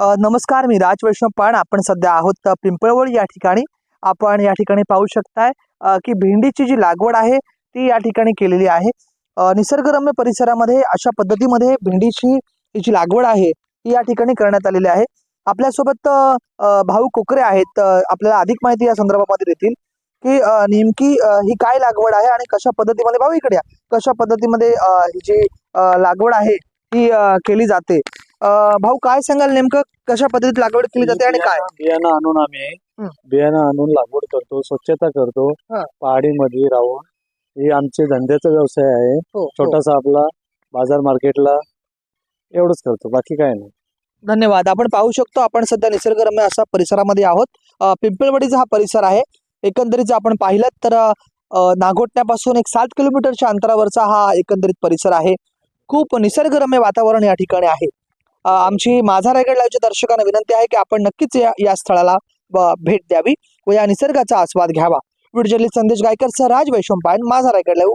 नमस्कार मी राज वैष्णव पाण आपण सध्या आहोत पिंपळवळी या ठिकाणी. आपण या ठिकाणी पाहू शकताय की भेंडीची जी लागवड आहे ती या ठिकाणी केलेली आहे. निसर्गरम्य परिसरामध्ये अशा पद्धतीमध्ये भेंडीची जी लागवड आहे ती या ठिकाणी करण्यात आलेली आहे. आपल्यासोबत भाऊ कोकरे आहेत. आपल्याला अधिक माहिती या संदर्भामध्ये देतील की नेमकी ही काय लागवड आहे आणि कशा पद्धतीमध्ये भाऊ इकडे या. कशा पद्धतीमध्ये ही जी लागवड आहे ती केली जाते. भाऊ काय सांगाल नेमकं? कशा पद्धतीत लागवड केली जाते आणि काय? बियाणं- आणून आम्ही. बियाणं आणून लागवड करतो स्वच्छता करतो. हा. पहाडीमध्ये राहून हे आमचे धंद्याचा व्यवसाय आहे. हो, हो. छोटासा आपला बाजार मार्केटला एवढंच करतो बाकी काय नाही. धन्यवाद. आपण पाहू शकतो आपण सध्या निसर्गरम्य अशा परिसरामध्ये आहोत. अ, पिंपळवाडीचा हा परिसर आहे. एकंदरीत जर आपण पाहिलं तर अ, नागोटण्यापासून एक सात किलोमीटरच्या अंतरावरचा हा एकंदरीत परिसर आहे. खूप निसर्गरम्य वातावरण या ठिकाणी आहे. आमची माझा रायगड लाईव्हच्या दर्शकांना विनंती आहे की आपण नक्कीच या या स्थळाला भेट द्यावी व या निसर्गाचा आस्वाद घ्यावा. व्हिडिओ जर्नलिस्ट संदेश गायकर सह राज वैशंपायन माझा रायगड लाईव्ह